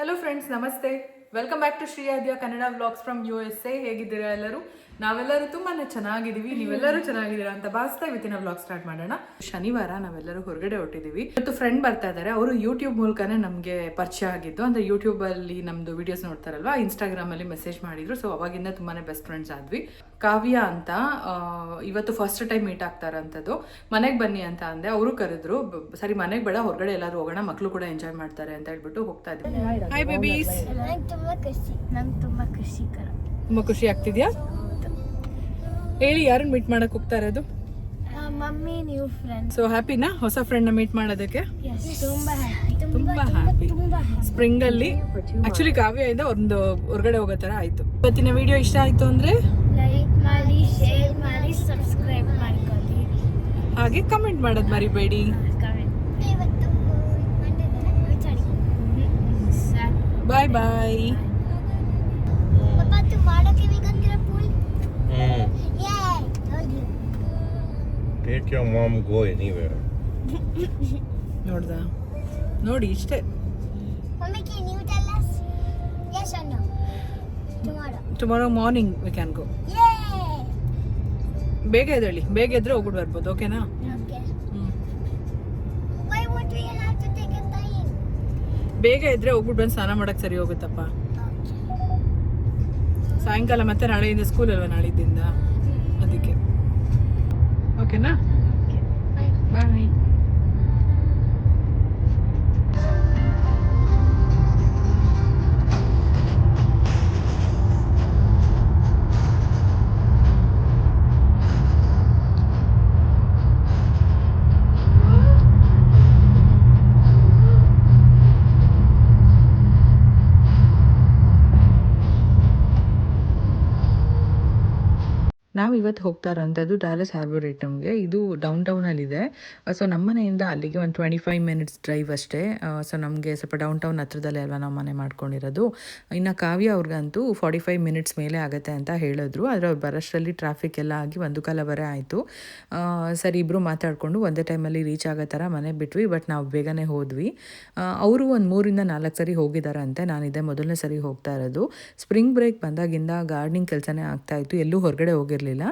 Hello friends ನಮಸ್ತೆ. Welcome back to Shri Aadya Kannada vlogs from U S A ಹೇಗಿದ್ದೀರಾ ಎಲ್ಲರೂ? ನಾವೆಲ್ಲರೂ ತುಂಬಾನೇ ಚೆನ್ನಾಗಿದ್ದೀವಿ ನೀವೆಲ್ಲರೂ ಚೆನ್ನಾಗಿದ್ದೀರಾ ಅಂತ ಭಾವಿಸ್ತಾ ಇವತ್ತಿನ ವ್ಲಾಗ್ ಸ್ಟಾರ್ಟ್ ಮಾಡೋಣ. ಶನಿವಾರ ನಾವೆಲ್ಲರೂ ಹೊರಗಡೆ ಹೊಟ್ಟಿದ್ದೀವಿ ಇವತ್ತು ಫ್ರೆಂಡ್ ಬರ್ತಾ ಇದ್ದಾರೆ ಅವರು ಯೂಟ್ಯೂಬ್ ಮೂಲಕನೇ ನಮಗೆ ಪರಿಚಯ ಆಗಿದ್ದು ಅಂದ್ರೆ ಯೂಟ್ಯೂಬ್ ಅಲ್ಲಿ ನಮ್ದು ವಿಡಿಯೋಸ್ ನೋಡ್ತಾರಲ್ವಾ ಇನ್ಸ್ಟಾಗ್ರಾಮ್ ಅಲ್ಲಿ ಮೆಸೇಜ್ ಮಾಡಿದ್ರು ಸೊ ಅವಾಗಿಂದ ತುಂಬಾನೇ ಬೆಸ್ಟ್ ಫ್ರೆಂಡ್ಸ್ ಆದ್ವಿ. ಕಾವ್ಯ ಅಂತ ಆ, ಇವತ್ತು ಫಸ್ಟ್ ಟೈಮ್ ಮೀಟ್ ಆಗ್ತಾರಂಥದ್ದು ಮನೆಗೆ ಬನ್ನಿ ಅಂತ ಅಂದೆ. ಅವರು ಕರೆದ್ರು ಸರಿ ಮನೆಗೆ ಬೇಡ ಹೊರಗಡೆ ಎಲ್ಲರೂ ಹೋಗೋಣ ಮಕ್ಕಳು ಕೂಡ ಎಂಜಾಯ್ ಮಾಡ್ತಾರೆ ಅಂತ ಹೇಳ್ಬಿಟ್ಟು ಹೋಗ್ತಾ ಇದ್ವಿ. ಹಾಯ್ ಬೇಬೀಸ್ ನಂಗೆ ತುಂಬಾ ಖುಷಿ ನಂಗೆ ತುಂಬಾ ಖುಷಿಕರ ತುಂಬಾ ಖುಷಿ ಆಗ್ತಿದ್ಯಾ? ಹೇಳಿ ಯಾರನ್ನ ಮೀಟ್ ಮಾಡಕ್ ಹೋಗ್ತಾ ಇರೋದು? ಮಮ್ಮಿ ನ್ಯೂ ಫ್ರೆಂಡ್ ಸೊ ಹ್ಯಾಪಿನಾ ಹೊಸ ಫ್ರೆಂಡ್ನ ಮೀಟ್ ಮಾಡೋದಕ್ಕೆ? ತುಂಬಾ ಹ್ಯಾಪಿ. ಸ್ಪ್ರಿಂಗ್ ಅಲ್ಲಿ ಆಕ್ಚುಲಿ ಕಾವ್ಯ ಇಂದ ಒಂದು ಹೊರಗಡೆ ಹೋಗೋ ತರ ಆಯ್ತು. ಇವತ್ತಿನ ವಿಡಿಯೋ ಇಷ್ಟ ಆಯ್ತು ಅಂದ್ರೆ? ಲೈಕ್ ಮಾಡಿ ಶೇರ್ ಮಾಡಿ ಸಬ್ಸ್ಕ್ರೈಬ್ ಮಾಡ್ಕೊಳ್ಳಿ. ಹಾಗೆ ಕಮೆಂಟ್ ಮಾಡೋದ್ ಮರಿಬೇಡಿ. ಇವತ್ತು ಬಾಯ್ ಬಾಯ್ ಪಪ್ಪ ಮಾಡೋಕೆ ಬೇಕಂತೀರ ಪೂಲ್ Mm. ಯೇ ಹೌದು Take your mom go anywhere. ನೋಡ್ದ ನೋಡಿ ಇಷ್ಟೇ mummy can your mom go anywhere ನೋಡ್ದ? ನೋಡಿ tomorrow. Tomorrow morning we can go yay! ಬೇಗ ಎದ್ದೇಳಿ. ಬೇಗ ಎದ್ರೆ ಹೋಗ್ಬಿಟ್ಟು ಬರ್ಬೋದು ಓಕೆನಾ okay. Hmm. Why won't we have to take a time? ಬೇಗ ಇದ್ರೆ ಹೋಗ್ಬಿಟ್ಟು ಬಂದು ಸ್ನಾನ ಮಾಡಕ್ಕೆ ಸರಿ ಹೋಗುತ್ತಪ್ಪ? ಸಾಯಂಕಾಲ ಮತ್ತೆ ನಾಳೆಯಿಂದ ಸ್ಕೂಲ್ ಅಲ್ವಾ ನಾಳಿದ್ದಿಂದ? ಓಕೆನಾ ಬಾಯ್ ಇವತ್ತು ಹೋಗ್ತಾರಂಥದ್ದು ಡ್ಯಾಲಸ್ ಹ್ಯಾರ್ಬೋರೇಟಮ್ಗೆ ಇದು ಡೌನ್ ಟೌನಲ್ಲಿದೆ ಸೊ ನಮ್ಮ ಮನೆಯಿಂದ ಅಲ್ಲಿಗೆ ಒಂದು ಟ್ವೆಂಟಿ ಫೈವ್ ಮಿನಿಟ್ಸ್ ಡ್ರೈವ್ ಅಷ್ಟೇ ಸೊ ನಮಗೆ ಸ್ವಲ್ಪ ಡೌನ್ ಟೌನ್ ಹತ್ರದಲ್ಲೇ ಅಲ್ವಾ ನಾವು ಮನೆ ಮಾಡ್ಕೊಂಡಿರೋದು. ಇನ್ನು ಕಾವ್ಯ ಅವ್ರಿಗಂತೂ ಫಾರ್ಟಿ ಫೈವ್ ಮಿನಿಟ್ಸ್ ಮೇಲೆ ಆಗುತ್ತೆ ಅಂತ ಹೇಳಿದ್ರು. ಆದರೆ ಅವ್ರು ಬರೋಷ್ಟರಲ್ಲಿ ಟ್ರಾಫಿಕ್ ಎಲ್ಲ ಆಗಿ ಒಂದು ಕಾಲ ಬರೇ ಆಯಿತು. ಸರಿ ಇಬ್ಬರು ಮಾತಾಡಿಕೊಂಡು ಒಂದೇ ಟೈಮಲ್ಲಿ ರೀಚ್ ಆಗೋ ಥರ ಮನೆ ಬಿಟ್ವಿ ಬಟ್ ನಾವು ಬೇಗನೆ ಹೋದ್ವಿ. ಅವರು ಒಂದು ಮೂರಿಂದ ನಾಲ್ಕು ಸರಿ ಹೋಗಿದ್ದಾರಂತೆ ನಾನಿದೆ ಮೊದಲನೇ ಸರಿ ಹೋಗ್ತಾ ಇರೋದು. ಸ್ಪ್ರಿಂಗ್ ಬ್ರೇಕ್ ಬಂದಾಗಿಂದ ಗಾರ್ಡನಿಂಗ್ ಕೆಲಸನೇ ಆಗ್ತಾ ಇತ್ತು. ಎಲ್ಲೂ ಹೊರಗಡೆ ಹೋಗಿರಲಿಲ್ಲ.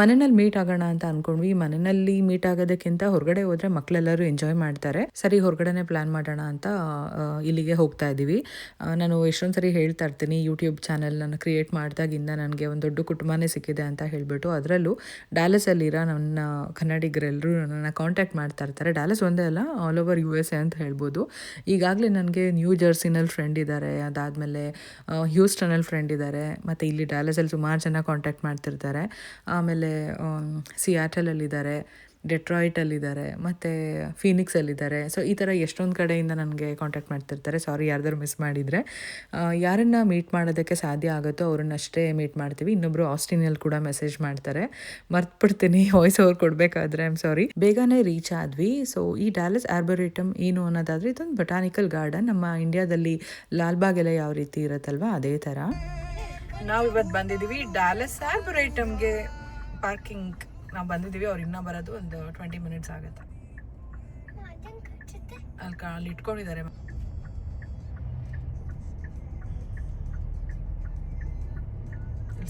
ಮನೆಯಲ್ಲಿ ಮೀಟ್ ಆಗೋಣ ಅಂತ ಅನ್ಕೊಂಡ್ವಿ. ಮನೆಯಲ್ಲಿ ಮೀಟ್ ಆಗೋದಕ್ಕಿಂತ ಹೊರಗಡೆ ಹೋದ್ರೆ ಮಕ್ಕಳೆಲ್ಲರೂ ಎಂಜಾಯ್ ಮಾಡ್ತಾರೆ. ಸರಿ, ಹೊರಗಡೆನೆ ಪ್ಲಾನ್ ಮಾಡೋಣ ಅಂತ ಇಲ್ಲಿಗೆ ಹೋಗ್ತಾ ಇದ್ದೀವಿ ನಾನು ಎಷ್ಟೊಂದು ಸರಿ ಹೇಳ್ತಾ ಇರ್ತೀನಿ ಯೂಟ್ಯೂಬ್ ಚಾನೆಲ್ ನಾನು ಕ್ರಿಯೇಟ್ ಮಾಡಿದಾಗಿಂದ ನನಗೆ ಒಂದು ದೊಡ್ಡ ಕುಟುಂಬನೇ ಸಿಕ್ಕಿದೆ ಅಂತ ಹೇಳ್ಬಿಟ್ಟು. ಅದರಲ್ಲೂ ಡ್ಯಾಲಸಲ್ಲಿರೋ ನನ್ನ ಕನ್ನಡಿಗರೆಲ್ಲರೂ ನನ್ನ ಕಾಂಟ್ಯಾಕ್ಟ್ ಮಾಡ್ತಾ ಇರ್ತಾರೆ. ಡ್ಯಾಲಸ್ ಒಂದೇ ಅಲ್ಲ all over U S A ಅಂತ ಹೇಳ್ಬೋದು. ಈಗಾಗಲೇ ನನಗೆ ನ್ಯೂ ಜರ್ಸಿನಲ್ಲಿ ಫ್ರೆಂಡ್ ಇದ್ದಾರೆ. ಅದಾದಮೇಲೆ ಹ್ಯೂಸ್ಟನಲ್ಲಿ ಫ್ರೆಂಡ್ ಇದ್ದಾರೆ. ಮತ್ತು ಇಲ್ಲಿ ಡ್ಯಾಲಸಲ್ಲಿ ಸುಮಾರು ಜನ ಕಾಂಟ್ಯಾಕ್ಟ್ ಮಾಡ್ತಿರ್ತಾರೆ. ಆಮೇಲೆ ಸಿಯಾಟಲಲ್ಲಿದ್ದಾರೆ ಡೆಟ್ರಾಯ್ಟಲ್ಲಿದ್ದಾರೆ ಮತ್ತು ಫೀನಿಕ್ಸಲ್ಲಿದ್ದಾರೆ ಸೊ ಈ ಥರ ಎಷ್ಟೊಂದು ಕಡೆಯಿಂದ ನನಗೆ ಕಾಂಟ್ಯಾಕ್ಟ್ ಮಾಡ್ತಿರ್ತಾರೆ. ಸಾರಿ ಯಾರ್ದಾರು ಮಿಸ್ ಮಾಡಿದರೆ. ಯಾರನ್ನು ಮೀಟ್ ಮಾಡೋದಕ್ಕೆ ಸಾಧ್ಯ ಆಗುತ್ತೋ ಅವ್ರನ್ನಷ್ಟೇ ಮೀಟ್ ಮಾಡ್ತೀವಿ. ಇನ್ನೊಬ್ಬರು ಆಸ್ಟಿನಲ್ಲಿ ಕೂಡ ಮೆಸೇಜ್ ಮಾಡ್ತಾರೆ. ಮರ್ತ್ಬಿಡ್ತೀನಿ ವಾಯ್ಸ್ ಓವರ್ ಕೊಡಬೇಕಾದ್ರೆ ಐಮ್ ಸಾರಿ ಬೇಗನೆ ರೀಚ್ ಆದ್ವಿ. ಸೊ ಈ ಡ್ಯಾಲಸ್ ಆರ್ಬೊರೇಟಮ್ ಏನು ಅನ್ನೋದಾದರೆ, ಇದೊಂದು ಬೊಟಾನಿಕಲ್ ಗಾರ್ಡನ್ ನಮ್ಮ ಇಂಡಿಯಾದಲ್ಲಿ ಲಾಲ್ಬಾಗ್ ಎಲ್ಲ ಯಾವ ರೀತಿ ಇರುತ್ತಲ್ವ, ಅದೇ ಥರ. ನಾವು ಇವತ್ತು ಬಂದಿದ್ದೀವಿ ಡ್ಯಾಲಸ್ ಆರ್ಬೊರೇಟಮ್ಗೆ ಪಾರ್ಕಿಂಗ್ ನಾವು ಬಂದಿದ್ದೀವಿ ಅವ್ರು ಇನ್ನೂ ಬರೋದು ಒಂದು ಟ್ವೆಂಟಿ ಮಿನಿಟ್ಸ್ ಆಗುತ್ತೆ. ಅಲ್ಲಿ ಅಲ್ಲಿ ಇಟ್ಕೊಂಡಿದ್ದಾರೆ.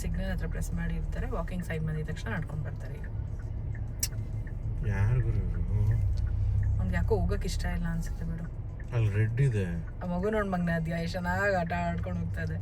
ಸಿಗ್ನಲ್ ಹತ್ರ ಪ್ರೆಸ್ ಮಾಡಿ ಇರ್ತಾರೆ ವಾಕಿಂಗ್ ಸೈಡ್ ಬಂದಿದ ತಕ್ಷಣ ನಡ್ಕೊಂಡು ಬರ್ತಾರೆ ಈಗ? ಅವ್ನಿಗೆ ಯಾಕೋ ಹೋಗಕ್ಕೆ ಇಷ್ಟ ಇಲ್ಲ ಅನ್ಸುತ್ತೆ ಬಿಡು. ಅಲ್ಲಿ ರೆಡ್ ಇದೆ. ಆ ಮಗು ನೋಡ್ ಮಗ್ನ ಅದ್ಯಾ ಎಷ್ಟು ಚೆನ್ನಾಗಿ ಆಟ ಆಡ್ಕೊಂಡು ಹೋಗ್ತಾ ಇದೆ.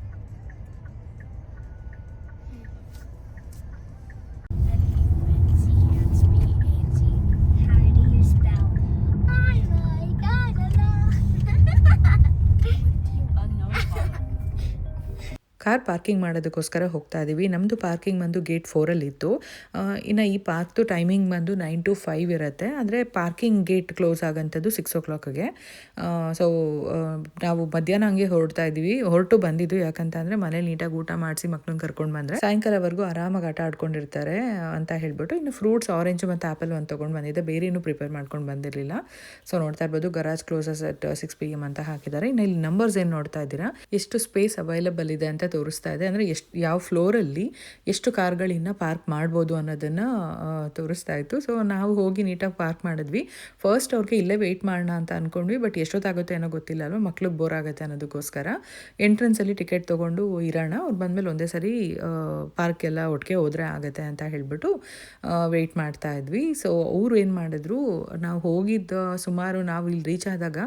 ಕಾರ್ ಪಾರ್ಕಿಂಗ್ ಮಾಡೋದಕ್ಕೋಸ್ಕರ ಹೋಗ್ತಾ ಇದ್ದೀವಿ ನಮ್ಮದು ಪಾರ್ಕಿಂಗ್ ಬಂದು ಗೇಟ್ ಫೋರಲ್ಲಿತ್ತು. ಇನ್ನು ಈ ಪಾರ್ಕ್ದು ಟೈಮಿಂಗ್ ಬಂದು ನೈನ್ ಟು ಫೈವ್ ಇರುತ್ತೆ. ಅಂದರೆ ಪಾರ್ಕಿಂಗ್ ಗೇಟ್ ಕ್ಲೋಸ್ ಆಗೋಂಥದ್ದು ಸಿಕ್ಸ್ ಓ ಕ್ಲಾಕ್ಗೆ ಸೊ ನಾವು ಮಧ್ಯಾಹ್ನ ಹಂಗೆ ಹೊರಡ್ತಾ ಇದ್ದೀವಿ ಹೊರಟು ಬಂದಿದ್ದು ಯಾಕಂತಂದರೆ ಮನೇಲಿ ನೀಟಾಗಿ ಊಟ ಮಾಡಿಸಿ ಮಕ್ಕಳನ್ನ ಕರ್ಕೊಂಡು ಬಂದರೆ ಸಾಯಂಕಾಲವರೆಗೂ ಆರಾಮಾಗಿ ಆಟ ಆಡ್ಕೊಂಡಿರ್ತಾರೆ ಅಂತ ಹೇಳ್ಬಿಟ್ಟು ಇನ್ನು ಫ್ರೂಟ್ಸ್ ಆರೆಂಜ್ ಮತ್ತು ಆ್ಯಪಲ್ ಒಂದು ತೊಗೊಂಡು ಬಂದಿದ್ದೆ. ಬೇರೆ ಏನು ಪ್ರಿಪೇರ್ ಮಾಡ್ಕೊಂಡು ಬಂದಿರಲಿಲ್ಲ. ಸೊ ನೋಡ್ತಾ ಇರ್ಬೋದು garage closes at six P M ಅಂತ ಹಾಕಿದ್ದಾರೆ. ಇನ್ನು ಇಲ್ಲಿ ನಂಬರ್ಸ್ ಏನು ನೋಡ್ತಾ ಇದ್ದೀರಾ? ಎಷ್ಟು ಸ್ಪೇಸ್ ಅವೈಲಬಲ್ ಇದೆ ಅಂತ ತೋರಿಸ್ತಾ ಇದೆ. ಅಂದರೆ ಎಷ್ಟು, ಯಾವ ಫ್ಲೋರಲ್ಲಿ ಎಷ್ಟು ಕಾರ್ಗಳಿನ್ನ ಪಾರ್ಕ್ ಮಾಡ್ಬೋದು ಅನ್ನೋದನ್ನು ತೋರಿಸ್ತಾ ಇತ್ತು. ಸೊ ನಾವು ಹೋಗಿ ನೀಟಾಗಿ ಪಾರ್ಕ್ ಮಾಡಿದ್ವಿ. ಫಸ್ಟ್ ಅವ್ರಿಗೆ ಇಲ್ಲೇ ವೆಯ್ಟ್ ಮಾಡೋಣ ಅಂತ ಅಂದ್ಕೊಂಡ್ವಿ ಬಟ್ ಎಷ್ಟೊತ್ತಾಗುತ್ತೆ ಏನೋ ಗೊತ್ತಿಲ್ಲ ಅಲ್ವಾ? ಮಕ್ಳಿಗೆ ಬೋರ್ ಆಗುತ್ತೆ ಅನ್ನೋದಕ್ಕೋಸ್ಕರ. ಎಂಟ್ರೆನ್ಸಲ್ಲಿ ಟಿಕೆಟ್ ತೊಗೊಂಡು ಇರೋಣ. ಅವ್ರು ಬಂದಮೇಲೆ ಒಂದೇ ಸರಿ ಪಾರ್ಕ್ ಎಲ್ಲ ಒಟ್ಟಿಗೆ ಹೋದರೆ ಆಗುತ್ತೆ ಅಂತ ಹೇಳಿಬಿಟ್ಟು ವೆಯ್ಟ್ ಮಾಡ್ತಾ ಇದ್ವಿ. ಸೊ ಅವರು ಏನು ಮಾಡಿದ್ರು, ನಾವು ಹೋಗಿದ್ದ ಸುಮಾರು ನಾವು ಇಲ್ಲಿ ರೀಚ್ ಆದಾಗ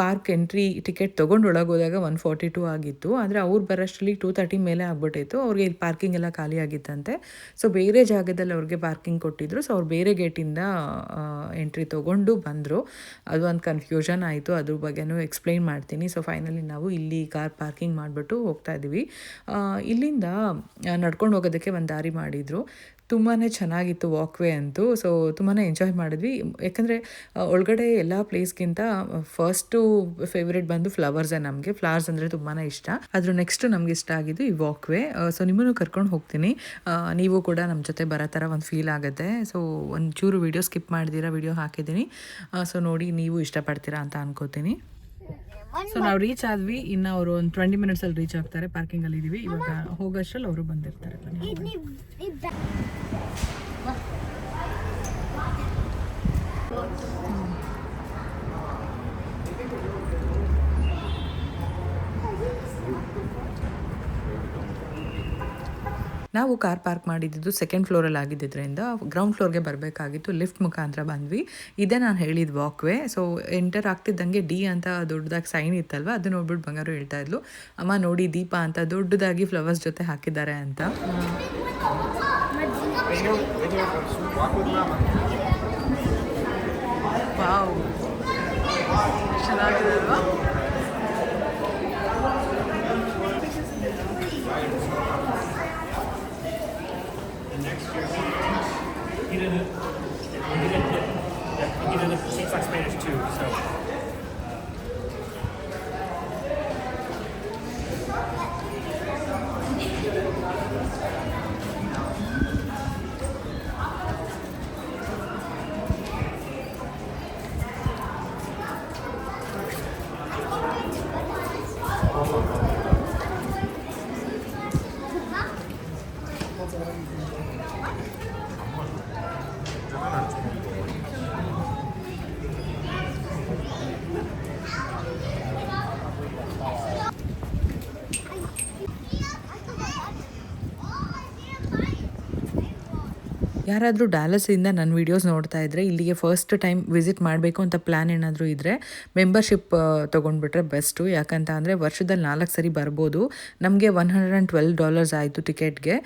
ಪಾರ್ಕ್ ಎಂಟ್ರಿ ಟಿಕೆಟ್ ತೊಗೊಂಡು ಒಳಗೆ ಹೋದಾಗ ಒನ್ ಫಾರ್ಟಿ ಟೂ ಆಗಿತ್ತು. ಆದರೆ ಅವ್ರು ಬರೋಷ್ಟರಲ್ಲಿ ಟೂ ತರ್ಟಿ ಮೇಲೆ ಆಗ್ಬಿಟ್ಟಿತ್ತು. ಅವ್ರಿಗೆ ಇಲ್ಲಿ ಪಾರ್ಕಿಂಗ್ ಎಲ್ಲ ಖಾಲಿ ಆಗಿತ್ತಂತೆ. ಸೊ ಬೇರೆ ಜಾಗದಲ್ಲಿ ಅವ್ರಿಗೆ ಪಾರ್ಕಿಂಗ್ ಕೊಟ್ಟಿದ್ರು. ಸೊ ಅವ್ರು ಬೇರೆ ಗೇಟಿಂದ ಎಂಟ್ರಿ ತೊಗೊಂಡು ಬಂದರು. ಅದು ಒಂದು ಕನ್ಫ್ಯೂಷನ್ ಆಯಿತು. ಅದ್ರ ಬಗ್ಗೆನೂ ಎಕ್ಸ್ಪ್ಲೈನ್ ಮಾಡ್ತೀನಿ. ಸೊ ಫೈನಲಿ ನಾವು ಇಲ್ಲಿ ಕಾರ್ ಪಾರ್ಕಿಂಗ್ ಮಾಡಿಬಿಟ್ಟು ಹೋಗ್ತಾ ಇದ್ದೀವಿ. ಇಲ್ಲಿಂದ ನಡ್ಕೊಂಡು ಹೋಗೋದಕ್ಕೆ ಒಂದು ದಾರಿ ಮಾಡಿದರು. ತುಂಬಾ ಚೆನ್ನಾಗಿತ್ತು ವಾಕ್ವೇ ಅಂತೂ. ಸೊ ತುಂಬಾ ಎಂಜಾಯ್ ಮಾಡಿದ್ವಿ. ಯಾಕಂದರೆ ಒಳಗಡೆ ಎಲ್ಲ ಪ್ಲೇಸ್ಗಿಂತ ಫಸ್ಟು ಫೇವ್ರೇಟ್ ಬಂದು ಫ್ಲವರ್ಸೇ ನಮಗೆ. ಫ್ಲವರ್ಸ್ ಅಂದರೆ ತುಂಬಾ ಇಷ್ಟ. ಅದ್ರ ನೆಕ್ಸ್ಟು ನಮ್ಗೆ ಇಷ್ಟ ಆಗಿದ್ದು ಈ ವಾಕ್ವೇ ಸೊ ನಿಮ್ಮನ್ನು ಕರ್ಕೊಂಡು ಹೋಗ್ತೀನಿ. ನೀವು ಕೂಡ ನಮ್ಮ ಜೊತೆ ಬರೋ ಥರ ಒಂದು ಫೀಲ್ ಆಗುತ್ತೆ. ಸೊ ಒಂಚೂರು ವೀಡಿಯೋ ಸ್ಕಿಪ್ ಮಾಡಿದಿರ ವೀಡಿಯೋ ಹಾಕಿದ್ದೀನಿ. ಸೊ ನೋಡಿ ನೀವು ಇಷ್ಟಪಡ್ತೀರಾ ಅಂತ ಅನ್ಕೋತೀನಿ. ಸೊ ನಾವು ರೀಚ್ ಆದ್ವಿ. ಇನ್ನು ಅವರು ಒಂದು ಟ್ವೆಂಟಿ ಮಿನಿಟ್ಸಲ್ಲಿ ರೀಚ್ ಆಗ್ತಾರೆ. ಪಾರ್ಕಿಂಗಲ್ಲಿ ಇದೀವಿ. ಇವಾಗ ಹೋಗೋಷ್ಟ್ರಲ್ಲಿ ಅವರು ಬಂದಿರ್ತಾರೆ ಬನ್ನಿ ಇದು ಇದು ಬ್ಯಾ- ನಾವು ಕಾರ್ ಪಾರ್ಕ್ ಮಾಡಿದ್ದು ಸೆಕೆಂಡ್ ಫ್ಲೋರಲ್ಲಿ ಆಗಿದ್ದರಿಂದ ಗ್ರೌಂಡ್ ಫ್ಲೋರ್ಗೆ ಬರಬೇಕಾಗಿತ್ತು ಲಿಫ್ಟ್ ಮುಖಾಂತರ ಬಂದ್ವಿ. ಇದೇ ನಾನು ಹೇಳಿದ ವಾಕ್ವೇ ಸೊ ಎಂಟರ್ ಆಗ್ತಿದ್ದಂಗೆ ಡಿ ಅಂತ ದೊಡ್ಡದಾಗಿ ಸೈನ್ ಇತ್ತಲ್ವ? ಅದು ನೋಡ್ಬಿಟ್ಟು ಬಂಗಾರು ಹೇಳ್ತಾ ಇದ್ಲು, ಅಮ್ಮ ನೋಡಿ ದೀಪ ಅಂತ ದೊಡ್ಡದಾಗಿ ಫ್ಲವರ್ಸ್ ಜೊತೆ ಹಾಕಿದ್ದಾರೆ ಅಂತ. Wow did it. We like Spanish too. So. ಯಾರಾದರೂ ಡ್ಯಾಲಸಿಂದ ನನ್ನ ವೀಡಿಯೋಸ್ ನೋಡ್ತಾ ಇದ್ದರೆ ಇಲ್ಲಿಗೆ ಫಸ್ಟ್ ಟೈಮ್ ವಿಸಿಟ್ ಮಾಡಬೇಕು ಅಂತ ಪ್ಲ್ಯಾನ್ ಏನಾದರೂ ಇದ್ದರೆ ಮೆಂಬರ್ಶಿಪ್ ತೊಗೊಂಡ್ಬಿಟ್ರೆ ಬೆಸ್ಟು ಯಾಕಂತ ಅಂದರೆ ವರ್ಷದಲ್ಲಿ ನಾಲ್ಕು ಸರಿ ಬರ್ಬೋದು. ನಮಗೆ one hundred and twelve dollars ಆಯಿತು ಟಿಕೆಟ್ಗೆ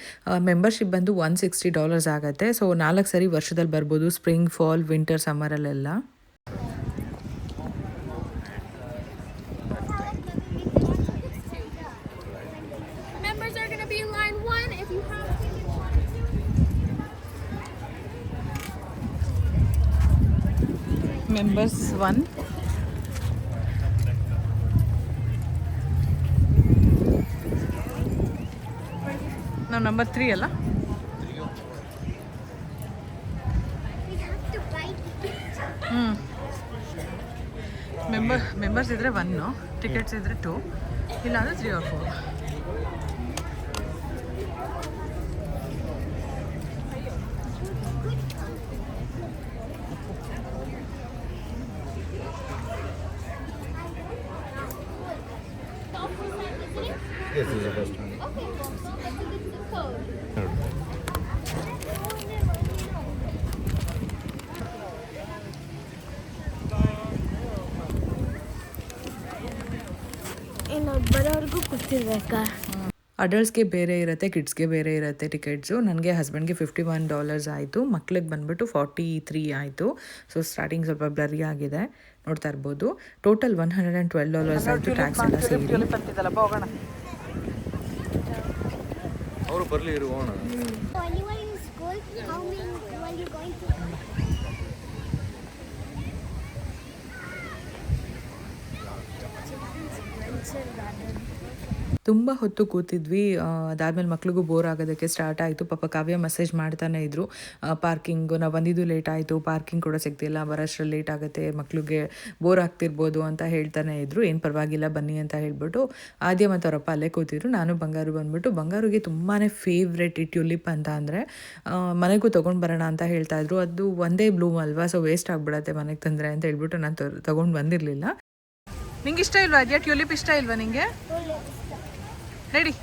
ಮೆಂಬರ್ಶಿಪ್ ಬಂದು ಒನ್ ಸಿಕ್ಸ್ಟಿ ಡಾಲರ್ಸ್ ಆಗುತ್ತೆ. ಸೊ ನಾಲ್ಕು ಸರಿ ವರ್ಷದಲ್ಲಿ ಬರ್ಬೋದು ಸ್ಪ್ರಿಂಗ್ ಫಾಲ್ ವಿಂಟರ್ ಸಮ್ಮರಲ್ಲೆಲ್ಲ ಮೆಂಬರ್ಸ್ ಒನ್ ನಾವು ನಂಬರ್ ತ್ರೀ ಅಲ್ಲ. ಹ್ಞೂ ಮೆಂಬರ್ ಮೆಂಬರ್ಸ್ ಇದ್ದರೆ ಒನ್ನು ಟಿಕೆಟ್ಸ್ ಇದ್ದರೆ ಟು ಇಲ್ಲಾಂದರೆ three or four this is the first. Okay, well, code. ಇನ್ನೊಬ್ಬರವ್ರಿಗೂ ಅಡಲ್ಟ್ಸ್ಗೆ ಬೇರೆ ಇರುತ್ತೆ ಕಿಡ್ಸ್ಗೆ ಬೇರೆ ಇರುತ್ತೆ ಟಿಕೆಟ್ಸು ನನಗೆ ಹಸ್ಬೆಂಡ್ಗೆ ಫಿಫ್ಟಿ ಒನ್ ಡಾಲರ್ಸ್ ಆಯಿತು. ಮಕ್ಳಿಗೆ ಬಂದುಬಿಟ್ಟು ಫಾರ್ಟಿ ತ್ರೀ ಆಯಿತು. ಸೊ ಸ್ಟಾರ್ಟಿಂಗ್ ಸ್ವಲ್ಪ ಬ್ಲರಿ ಆಗಿದೆ. ನೋಡ್ತಾ ಇರ್ಬೋದು. Total one hundred and twelve dollars ಆಯಿತು ಟ್ಯಾಕ್ಸ್ ಎಲ್ಲ ಸೇರಿ. ಅವರು ಬರಲಿ ಇರು ಹೋಗೋಣ. ತುಂಬ ಹೊತ್ತು ಕೂತಿದ್ವಿ. ಅದಾದಮೇಲೆ ಮಕ್ಳಿಗೂ ಬೋರ್ ಆಗೋದಕ್ಕೆ ಸ್ಟಾರ್ಟ್ ಆಯಿತು. ಪಾಪ ಕಾವ್ಯ ಮೆಸೇಜ್ ಮಾಡ್ತಾನೆ ಇದ್ರು. ಪಾರ್ಕಿಂಗು ನಾವು ಬಂದಿದ್ದು ಲೇಟ್ ಆಯಿತು. ಪಾರ್ಕಿಂಗ್ ಕೂಡ ಸಿಗ್ತಿಲ್ಲ. ಬರೋಷ್ಟ್ರಲ್ಲಿ ಲೇಟ್ ಆಗುತ್ತೆ. ಮಕ್ಳಿಗೆ ಬೋರ್ ಆಗ್ತಿರ್ಬೋದು ಅಂತ ಹೇಳ್ತಾನೆ ಇದ್ರು. ಏನು ಪರವಾಗಿಲ್ಲ, ಬನ್ನಿ ಅಂತ ಹೇಳ್ಬಿಟ್ಟು ಆದ್ಯ ಮತ್ತು ಅವರಪ್ಪ ಅಲ್ಲೇ ಕೂತಿದ್ರು. ನಾನು ಬಂಗಾರು ಬಂದ್ಬಿಟ್ಟು, ಬಂಗಾರಿಗೆ ತುಂಬಾ ಫೇವ್ರೆಟ್ ಟ್ಯೂಲಿಪ್ ಅಂತ ಅಂದರೆ ಮನೆಗೂ ತೊಗೊಂಡು ಬರೋಣ ಅಂತ ಹೇಳ್ತಾ ಇದ್ರು. ಅದು ಒಂದೇ ಬ್ಲೂಮ್ ಅಲ್ವಾ? ಸೊ ವೇಸ್ಟ್ ಆಗಿಬಿಡತ್ತೆ ಮನೆಗೆ ತಂದರೆ ಅಂತ ಹೇಳ್ಬಿಟ್ಟು ನಾನು ತೊಗೊಂಡು ಬಂದಿರಲಿಲ್ಲ. ನಿಂಗೆ ಇಷ್ಟ ಇಲ್ವಾ ಅದ್ಯಾ ಟ್ಯೂಲಿಪ್ ಇಷ್ಟ ಇಲ್ವಾ ನಿಂಗೆ? ರೆಡಿ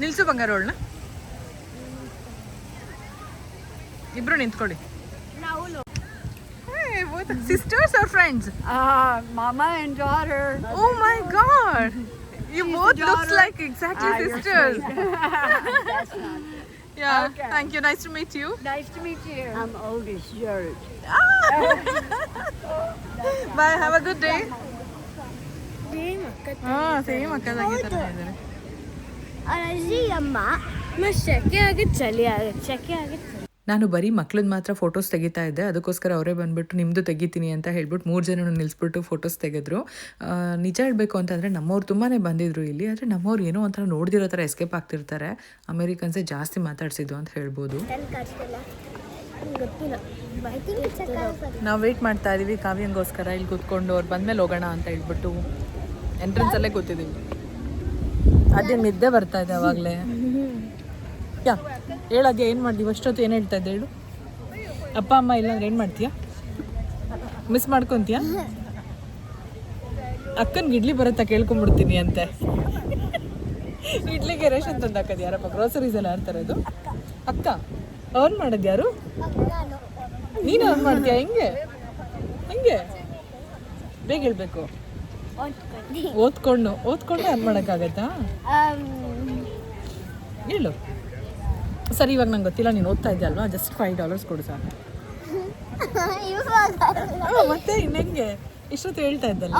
ನಿಲ್ಸು ಬಂಗಾರೋಳ್ನ ಇಬ್ರು ನಿಂತ್ಕೊಳ್ಳಿ sisters or friends Uh, mama and daughter. Oh my God you both looks like exactly Ah, you're sisters yeah Okay. Thank you nice to meet you Nice to meet you. I'm oldest George. Bye have a good day ಹಾಂ same ಅಕ್ಕದಾಗೆ ಥರ ಇದ್ದಾರೆ. ಅಜ್ಜಿ ಅಮ್ಮ. ಮತ್ತೆ ಸೆಕೆ ಆಗುತ್ತೆ ಚಳಿ ಆಗುತ್ತೆ ಸೆಕೆ ಆಗುತ್ತೆ ನಾನು ಬರೀ ಮಕ್ಳದ್ದು ಮಾತ್ರ ಫೋಟೋಸ್ ತೆಗಿತಾ ಇದ್ದೆ. ಅದಕ್ಕೋಸ್ಕರ ಅವರೇ ಬಂದ್ಬಿಟ್ಟು ನಿಮ್ಮದು ತೆಗಿತೀನಿ ಅಂತ ಹೇಳ್ಬಿಟ್ಟು ಮೂರು ಜನ ನಿಲ್ಲಿಸ್ಬಿಟ್ಟು ಫೋಟೋಸ್ ತೆಗೆದ್ರು. ನಿಜ ಹೇಳಬೇಕು ಅಂತಂದರೆ ನಮ್ಮವ್ರು ತುಂಬಾ ಬಂದಿದ್ರು ಇಲ್ಲಿ. ಆದ್ರೆ ನಮ್ಮವ್ರು ಏನೋ ಒಂಥರ ನೋಡ್ದಿರೋ ಥರ ಎಸ್ಕೇಪ್ ಆಗ್ತಿರ್ತಾರೆ. ಅಮೇರಿಕನ್ಸೇ ಜಾಸ್ತಿ ಮಾತಾಡ್ಸಿದ್ದು ಅಂತ ಹೇಳ್ಬೋದು. ನಾವು ವೆಯ್ಟ್ ಮಾಡ್ತಾ ಇದೀವಿ. ಕಾವ್ಯಂಗೋಸ್ಕರ ಇಲ್ಲಿ ಕೂತ್ಕೊಂಡು ಅವ್ರು ಬಂದಮೇಲೆ ಹೋಗೋಣ ಅಂತ ಹೇಳ್ಬಿಟ್ಟು. ಎಂಟ್ರೆನ್ಸಲ್ಲೇ ಕೂತಿದ್ದೀವಿ ಅದೇ ನಿದ್ದೆ ಬರ್ತಾ ಇದೆ ಅವಾಗಲೇ. ಯಾ ಹೇಳಾಗೆ ಏನು ಮಾಡ್ತೀವಿ ಅಷ್ಟೊತ್ತು ಏನು ಹೇಳ್ತಾ ಇದ್ದೆ ಹೇಳು? ಅಪ್ಪ, ಅಮ್ಮ ಇಲ್ಲಾಂದ್ರೆ ಏನು ಮಾಡ್ತೀಯಾ? ಮಿಸ್ ಮಾಡ್ಕೊತೀಯಾ? ಅಕ್ಕನಿಗೆ ಇಡ್ಲಿ ಬರುತ್ತಾ ಕೇಳ್ಕೊಂಬಿಡ್ತೀನಿ ಅಂತೆ. ಇಡ್ಲಿಗೆ ರೇಷನ್ ತಂದು ಹಾಕೋದು ಯಾರಪ್ಪ? ಗ್ರೋಸರೀಸ್ ಎಲ್ಲ ಅದು? ಅಕ್ಕ ಅವ್ನು ಮಾಡೋದು ಯಾರು? ನಾನು ಅವ್ನು ಮಾಡ್ತೀಯಾ? ಹೆಂಗೆ? ಹೆಂಗೆ? ಬೇಗ ಹೇಳ್ಬೇಕು. ಓದ್ಕೊಂಡು. ಓದ್ಕೊಂಡು ಅದು ಮಾಡೋಕ್ಕಾಗತ್ತಾ? ಹೇಳು. ಸರಿ ಇವಾಗ ನಂಗೆ ಗೊತ್ತಿಲ್ಲ ನೀನು ಓದ್ತಾ ಇದ್ದೆ ಅಲ್ವಾ? ಜಸ್ಟ್ ಫೈವ್ ಡಾಲರ್ಸ್ ಕೊಡು ಸಾಕು. ಮತ್ತೆ ಇನ್ನಂಗೆ? ಇಷ್ಟೊತ್ತು ಹೇಳ್ತಾ ಇದ್ದಲ್ಲ.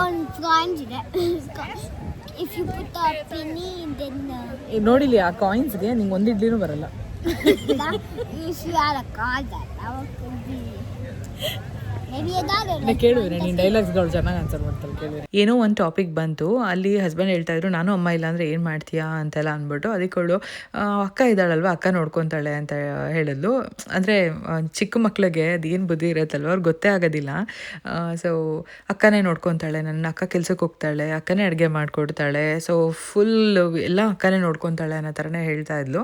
ಏ, ನೋಡಿಲಿ ಆ ಕಾಯಿನ್ಸ್ಗೆ ನಿಂಗೆ ಒಂದು ಇಡ್ಲಿನೂ ಬರಲ್ಲ. ನೀನು ಡೈಲಾಗ್ಸ್ಗಳು ಚೆನ್ನಾಗಿ ಆನ್ಸರ್ ಮಾಡ್ತಾರೆ ಕೇಳಿದ್ರೆ ಏನೋ ಒಂದು ಟಾಪಿಕ್ ಬಂತು ಅಲ್ಲಿ ಹಸ್ಬೆಂಡ್ ಹೇಳ್ತಾ ಇದ್ರು ನಾನು ಅಮ್ಮ ಇಲ್ಲ ಅಂದ್ರೆ ಏನು ಮಾಡ್ತೀಯಾ? ಅಂತೆಲ್ಲ ಅಂದ್ಬಿಟ್ಟು ಅದಕ್ಕೆ ಅವಳು ಅಕ್ಕ ಇದ್ದಾಳಲ್ವಾ? ಅಕ್ಕ ನೋಡ್ಕೊತಾಳೆ ಅಂತ ಹೇಳಿದ್ಲು. ಅಂದರೆ ಚಿಕ್ಕ ಮಕ್ಳಿಗೆ ಅದೇನ್ ಏನು ಬುದ್ಧಿ ಇರತ್ತಲ್ವ? ಅವ್ರಿಗೆ ಗೊತ್ತೇ ಆಗೋದಿಲ್ಲ. ಸೊ ಅಕ್ಕನೇ ನೋಡ್ಕೊತಾಳೆ ನನ್ನ ಅಕ್ಕ ಕೆಲ್ಸಕ್ಕೆ ಹೋಗ್ತಾಳೆ ಅಕ್ಕನೇ ಅಡುಗೆ ಮಾಡಿಕೊಡ್ತಾಳೆ. ಸೊ ಫುಲ್ ಎಲ್ಲ ಅಕ್ಕನೇ ನೋಡ್ಕೊತಾಳೆ ಅನ್ನೋ ಥರನೇ ಹೇಳ್ತಾ ಇದ್ಲು.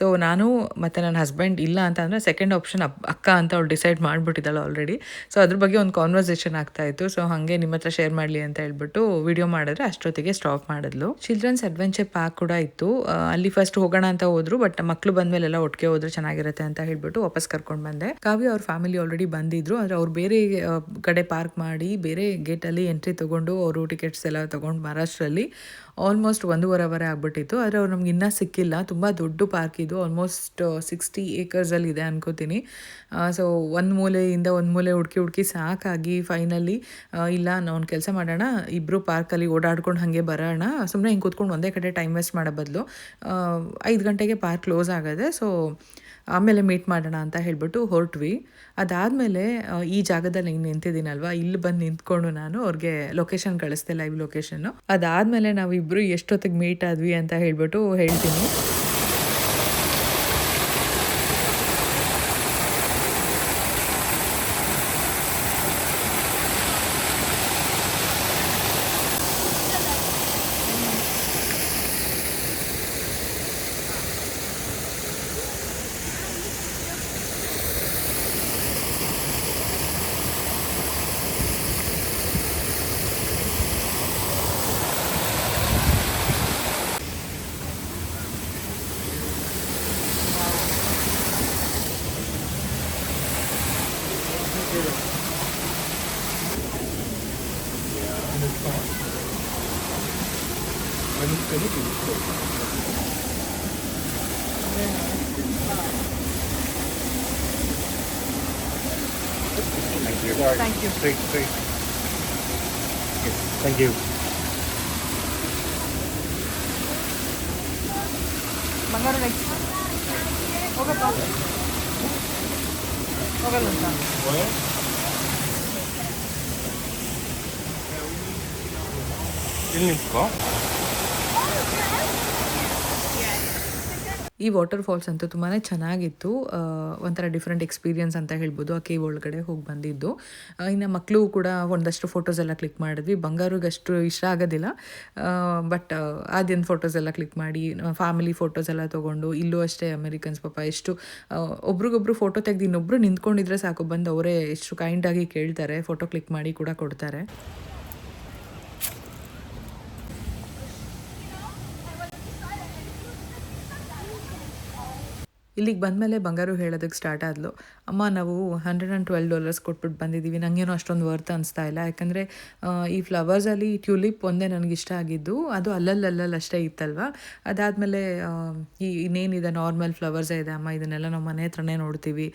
ಸೊ ನಾನು ಮತ್ತು ನನ್ನ ಹಸ್ಬೆಂಡ್ ಇಲ್ಲ ಅಂತ ಅಂದರೆ ಸೆಕೆಂಡ್ ಆಪ್ಷನ್ ಅಕ್ಕ ಅಂತ ಅವ್ಳು ಡಿಸೈಡ್ ಮಾಡಿಬಿಟ್ಟಿದ್ದಾಳೆ ಆಲ್ರೆಡಿ ಸೊ ಅದ್ರ ಬಗ್ಗೆ ಒಂದು ಕಾನ್ವರ್ಸೇಷನ್ ಆಗ್ತಾ ಇತ್ತು. ಸೊ ಹಾಗೆ ನಿಮ್ಮ ಹತ್ರ ಶೇರ್ ಮಾಡಲಿ ಅಂತ ಹೇಳ್ಬಿಟ್ಟು ವಿಡಿಯೋ ಮಾಡಿದ್ರೆ ಅಷ್ಟೊತ್ತಿಗೆ ಸ್ಟಾಪ್ ಮಾಡಿದ್ಲು. ಚಿಲ್ಡ್ರನ್ಸ್ ಅಡ್ವೆಂಚರ್ ಪಾರ್ಕ್ ಕೂಡ ಇತ್ತು. ಅಲ್ಲಿ ಫಸ್ಟ್ ಹೋಗೋಣ ಅಂತ ಹೋದ್ರು ಬಟ್ ಮಕ್ಳು ಬಂದ್ಮೇಲೆಲ್ಲ ಒಟ್ಟಿಗೆ ಹೋದ್ರೆ ಚೆನ್ನಾಗಿರುತ್ತೆ ಅಂತ ಹೇಳ್ಬಿಟ್ಟು ವಾಪಸ್ ಕರ್ಕೊಂಡು ಬಂದೆ. ಕಾವ್ಯ ಅವ್ರ ಫ್ಯಾಮಿಲಿ ಆಲ್ರೆಡಿ ಬಂದಿದ್ರು, ಆದರೆ ಅವ್ರು ಬೇರೆ ಕಡೆ ಪಾರ್ಕ್ ಮಾಡಿ, ಬೇರೆ ಗೇಟಲ್ಲಿ ಎಂಟ್ರಿ ತಗೊಂಡು ಅವರು ಟಿಕೆಟ್ಸ್ ಎಲ್ಲ ತಗೊಂಡು ಮಹಾರಾಷ್ಟ್ರಲ್ಲಿ ಆಲ್ಮೋಸ್ಟ್ ಒಂದೂವರೆ ಅವರ್ ಆಗ್ಬಿಟ್ಟಿತ್ತು. ಆದರೆ ಅವ್ರು ನಮ್ಗೆ ಇನ್ನೂ ಸಿಕ್ಕಿಲ್ಲ. ತುಂಬ ದೊಡ್ಡ ಪಾರ್ಕ್ ಇದು. ಆಲ್ಮೋಸ್ಟ್ ಸಿಕ್ಸ್ಟಿ ಏಕರ್ಸಲ್ಲಿ ಇದೆ ಅನ್ಕೋತೀನಿ. ಸೊ ಒಂದು ಮೂಲೆಯಿಂದ ಒಂದು ಮೂಲೆ ಹುಡುಕಿ ಹುಡುಕಿ ಸಾಕಾಗಿ ಫೈನಲಿ ಇಲ್ಲ ನಾವು ಕೆಲಸ ಮಾಡೋಣ. ಇಬ್ಬರು ಪಾರ್ಕಲ್ಲಿ ಓಡಾಡ್ಕೊಂಡು ಹಾಗೆ ಬರೋಣ. ಸುಮ್ಮನೆ ಹಿಂಗೆ ಕೂತ್ಕೊಂಡು ಒಂದೇ ಕಡೆ ಟೈಮ್ ವೇಸ್ಟ್ ಮಾಡೋ ಬದಲು. ಐದು ಗಂಟೆಗೆ ಪಾರ್ಕ್ ಕ್ಲೋಸ್ ಆಗೋದೆ. ಸೊ ಆಮೇಲೆ ಮೀಟ್ ಮಾಡೋಣ ಅಂತ ಹೇಳ್ಬಿಟ್ಟು ಹೊರಟ್ವಿ. ಅದಾದಮೇಲೆ ಈ ಜಾಗದಲ್ಲಿ ಹಿಂಗೆ ನಿಂತಿದ್ದೀನಲ್ವಾ? ಇಲ್ಲಿ ಬಂದು ನಿಂತ್ಕೊಂಡು ನಾನು ಅವ್ರಿಗೆ ಲೊಕೇಶನ್ ಕಳಿಸ್ದೆ ಲೈವ್ ಲೊಕೇಶನ್ನು ಅದಾದಮೇಲೆ ನಾವಿಬ್ಬರು ಎಷ್ಟೊತ್ತಿಗೆ ಮೀಟ್ ಆದ್ವಿ ಅಂತ ಹೇಳ್ಬಿಟ್ಟು ಹೇಳ್ತೀನಿ. 저기 저기 땡큐 망가르네 먹을까? 먹을란다 뭐요? 일님 볼까? ಈ ವಾಟರ್ ಫಾಲ್ಸ್ ಅಂತೂ ತುಂಬಾ ಚೆನ್ನಾಗಿತ್ತು. ಆ, ಒಂಥರ ಡಿಫ್ರೆಂಟ್ ಎಕ್ಸ್ಪೀರಿಯನ್ಸ್ ಅಂತ ಹೇಳ್ಬೋದು. ಆ ಕೇವ್ ಒಳಗಡೆ ಹೋಗಿ ಬಂದಿದ್ದು. ಆ, ಇನ್ನು ಮಕ್ಕಳು ಕೂಡ ಒಂದಷ್ಟು ಫೋಟೋಸ್ ಎಲ್ಲ ಕ್ಲಿಕ್ ಮಾಡಿದ್ವಿ. ಬಂಗಾರಿಗೆ ಅಷ್ಟು ಇಷ್ಟ ಆಗೋದಿಲ್ಲ. ಬಟ್ ಆದ್ಯನ ಫೋಟೋಸ್ ಎಲ್ಲ ಕ್ಲಿಕ್ ಮಾಡಿ ಫ್ಯಾಮಿಲಿ ಫೋಟೋಸ್ ಎಲ್ಲ ತೊಗೊಂಡು ಇಲ್ಲೂ ಅಷ್ಟೇ ಅಮೆರಿಕನ್ಸ್ ಪಾಪ ಎಷ್ಟು ಆ, ಒಬ್ರಿಗೊಬ್ರು ಫೋಟೋ ತೆಗೆದು ಇನ್ನೊಬ್ರು ನಿಂತ್ಕೊಂಡಿದ್ರೆ ಸಾಕು. ಬಂದು ಅವರೇ ಎಷ್ಟು ಕೈಂಡಾಗಿ ಕೇಳ್ತಾರೆ ಫೋಟೋ ಕ್ಲಿಕ್ ಮಾಡಿ ಕೂಡ ಕೊಡ್ತಾರೆ. ಇಲ್ಲಿಗೆ ಬಂದಮೇಲೆ ಬಂಗಾರು ಹೇಳೋದಕ್ಕೆ ಸ್ಟಾರ್ಟ್ ಆದಲು. ಅಮ್ಮ, ನಾವು ಹಂಡ್ರೆಡ್ ಆ್ಯಂಡ್ ಟ್ವೆಲ್ ಡಾಲರ್ಸ್ ಕೊಟ್ಬಿಟ್ಟು ಬಂದಿದ್ದೀವಿ ನನಗೇನು ಅಷ್ಟೊಂದು ವರ್ತ್ ಅನಿಸ್ತಾ ಇಲ್ಲ. ಯಾಕಂದರೆ ಈ ಫ್ಲವರ್ಸಲ್ಲಿ ಟ್ಯೂಲಿಪ್ ಒಂದೇ ನನಗೆ ಇಷ್ಟ ಆಗಿದ್ದು, ಅದು ಅಲ್ಲಲ್ಲಲ್ಲಿ ಅಷ್ಟೇ ಇತ್ತಲ್ವ? ಅದಾದಮೇಲೆ ಈ ಇನ್ನೇನಿದೆ ನಾರ್ಮಲ್ ಫ್ಲವರ್ಸೇ ಇದೆ ಅಮ್ಮ, ಇದನ್ನೆಲ್ಲ ನಾವು ಮನೆ ಹತ್ರನೇ ನೋಡ್ತೀವಿ.